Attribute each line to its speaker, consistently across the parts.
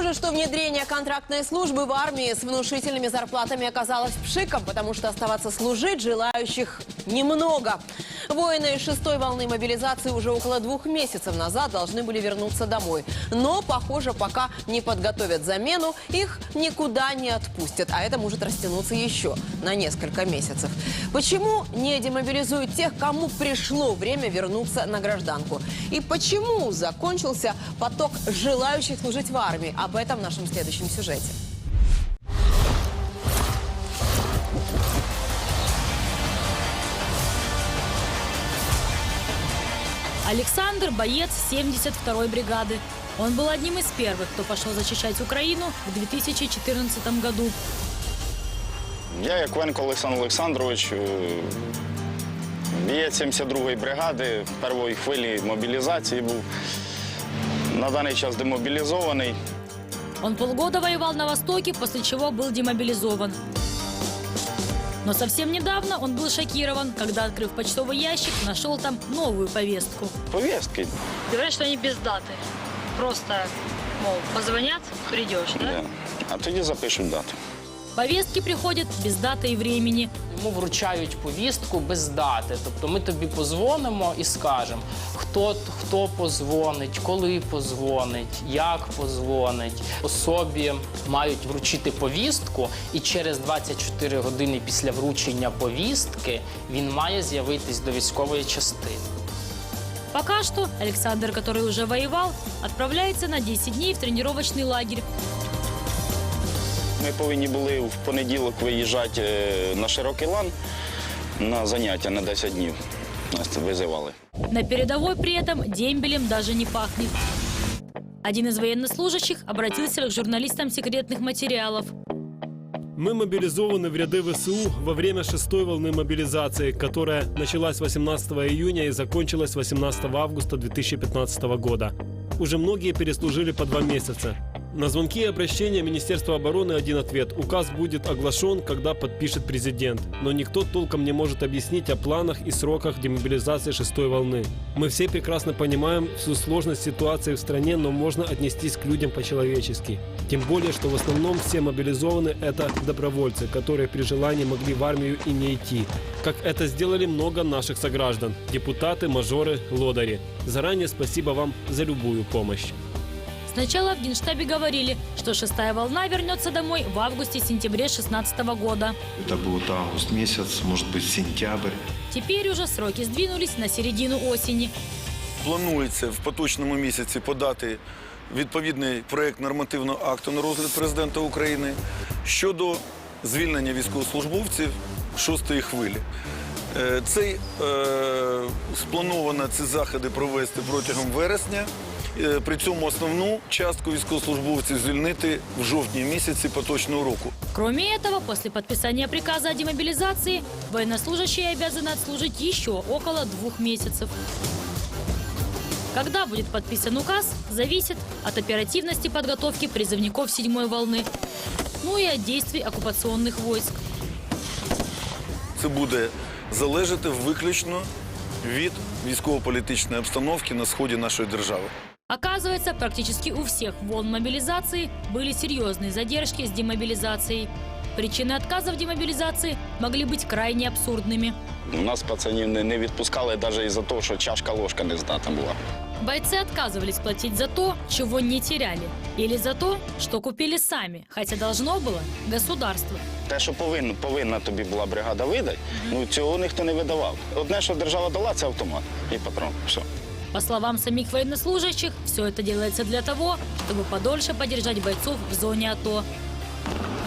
Speaker 1: Похоже, что внедрение контрактной службы в армии с внушительными зарплатами оказалось пшиком, потому что оставаться служить желающих немного. Воины шестой волны мобилизации уже около двух месяцев назад должны были вернуться домой. Но, похоже, пока не подготовят замену, их никуда не отпустят. А это может растянуться еще на несколько месяцев. Почему не демобилизуют тех, кому пришло время вернуться на гражданку? И почему закончился поток желающих служить в армии? Об этом в нашем следующем сюжете.
Speaker 2: Александр – боец 72-й бригады. Он был одним из первых, кто пошел защищать Украину в 2014 году.
Speaker 3: Я Яквенко Олександр Олександрович, е, бієць 72-ї бригади першої хвилі мобілізації був. На даний час демобілізований.
Speaker 2: Он полгода воевал на Востоке, после чего был демобилизован. Но совсем недавно он был шокирован, когда, открыв почтовый ящик, нашел там новую повестку.
Speaker 3: Повістки.
Speaker 2: Говорят, что они без даты. Просто, мол, позвонят, придешь,
Speaker 3: Да. А тоді запишуть дату.
Speaker 2: Повестки приходят без даты и времени.
Speaker 4: Йому вручають повістку без дати. Тобто ми тобі позвонимо і скажемо, Хто, хто позвонить, коли позвонить, як позвонить. Особі мають вручити повістку, і через 24 години після вручення повістки він має з'явитись до військової частини.
Speaker 2: Пока что Александр, который уже воевал, отправляется на 10 дней в тренировочный лагерь.
Speaker 3: Ми повинні були в понеділок виїжджати е, на широкий лан на заняття на 10 днів. Нас це визивали.
Speaker 2: На передовой при этом дембелем даже не пахнет. Один из военнослужащих обратился к журналистам секретных материалов.
Speaker 5: Мы мобилизованы в ряды ВСУ во время шестой волны мобилизации, которая началась 18 июня и закончилась 18 августа 2015 года. Уже многие переслужили по два месяца. На звонки и обращения Министерства обороны один ответ. Указ будет оглашен, когда подпишет президент. Но никто толком не может объяснить о планах и сроках демобилизации шестой волны. Мы все прекрасно понимаем всю сложность ситуации в стране, но можно отнестись к людям по-человечески. Тем более, что в основном все мобилизованы – это добровольцы, которые при желании могли в армию и не идти. Как это сделали много наших сограждан – депутаты, мажоры, лодыри. Заранее спасибо вам за любую помощь.
Speaker 2: Сначала в Генштабе говорили, что шестая волна вернется домой в августе-сентябре 2016 года.
Speaker 6: Это будет август месяц, может быть сентябрь.
Speaker 2: Теперь уже сроки сдвинулись на середину осени.
Speaker 7: Планується в поточному місяці подати відповідний проєкт нормативного акту на розгляд президента України щодо звільнення військовослужбовців шостої хвилі. Е, Цей е, сплановано ці заходи провести протягом вересня. Е, При цьому основну частку військовослужбовців звільнити в жовтні місяці поточного року.
Speaker 2: Кроме этого, после подписания приказа о демобилизации, военнослужащие обязаны отслужить еще около двух месяцев. Когда будет подписан указ, зависит от оперативности подготовки призывников седьмой волны, ну и от действий оккупационных войск.
Speaker 7: Це буде залежати виключно від військово-політичної обстановки на сході нашої держави.
Speaker 2: Оказывается, практически у всех волн мобилизации были серьезные задержки с демобилизацией. Причины отказа в демобилизации могли быть крайне абсурдными.
Speaker 3: У нас пацанів не, не відпускали навіть із-за того, що чашка ложка не здата була.
Speaker 2: Бойцы отказывались платить за то, чего не теряли, или за то, что купили сами, хотя должно было государство.
Speaker 3: Те, що повинна, повинна тобі була бригада видати, ну цього ніхто не видавав. Одне, що держава дала, це автомат і патрон. Все.
Speaker 2: По словам самих военнослужащих, все это делается для того, чтобы подольше поддержать бойцов в зоне АТО.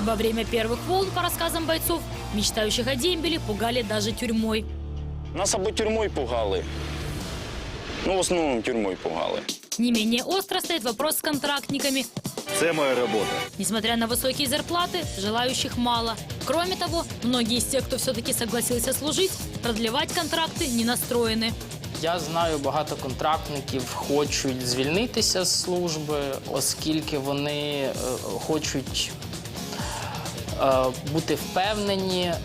Speaker 2: Во время первых волн, по рассказам бойцов, мечтающих о дембеле пугали даже тюрьмой.
Speaker 3: Нас або тюрмою пугали. Ну, в основному тюрмою пугали.
Speaker 2: Не менее остро стоит вопрос с контрактниками.
Speaker 6: Це моя робота.
Speaker 2: Несмотря на высокие зарплаты, желающих мало. Кроме того, многие из тех, кто все-таки согласился служить, продлевать контракты не настроены.
Speaker 4: Я знаю, багато контрактників хочуть звільнитися з служби, оскільки вони е, хочуть е, бути впевнені е,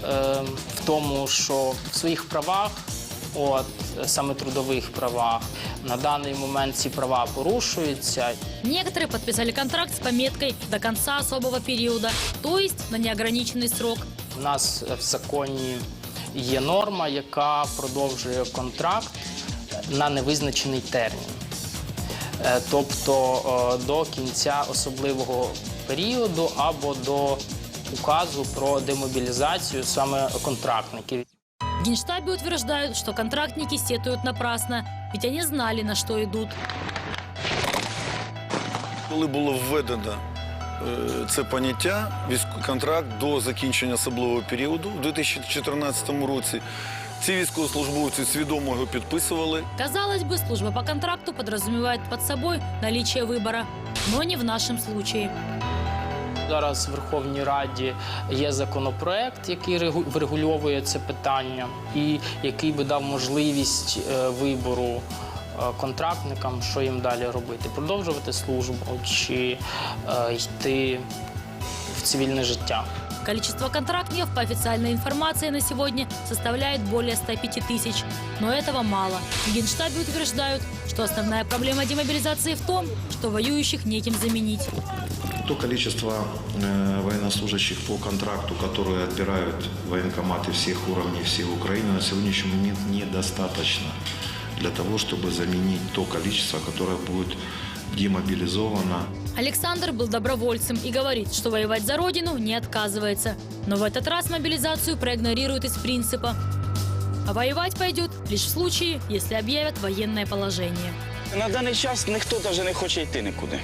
Speaker 4: в тому, що в своїх правах от саме трудових правах. На даний момент ці права порушуються.
Speaker 2: Некоторые подписали контракт с пометкой «до конца особого периода», то есть на неограниченный срок.
Speaker 4: У нас в законі є норма, яка продовжує контракт на невизначений термін. Е, Тобто е, до кінця особливого періоду або до указу про демобілізацію саме контрактників.
Speaker 2: В Генштабе утверждают, что контрактники сетуют напрасно, ведь они знали, на что идут.
Speaker 7: Коли було введено е, це поняття, військ- контракт до закінчення особливого періоду у 2014 році, ці військовослужбовці свідомо його підписували.
Speaker 2: Казалось бы, служба по контракту подразумевает под собой наличие выбора, но не в нашем случае.
Speaker 4: Зараз в Верховній Раді є законопроект, який регу- врегульовує це питання, і який би дав можливість е, вибору е, контрактникам, що їм далі робити: продовжувати службу чи е, йти в цивільне життя.
Speaker 2: Количество контрактников по официальной информации на сегодня составляет более 105 тысяч. Но этого мало. В Генштабе утверждают, что основная проблема демобилизации в том, что воюющих неким заменить.
Speaker 6: То количество э, военнослужащих по контракту, которые отбирают военкоматы всех уровней всей Украины, на сегодняшний момент недостаточно для того, чтобы заменить то количество, которое будет демобилизовано
Speaker 2: Александр был добровольцем и говорит, что воевать за родину не отказывается. Но в этот раз мобилизацию проигнорирует из принципа. А воевать пойдет лишь в случае, если объявят военное положение.
Speaker 3: На даний час ніхто навіть не хоче йти нікуди.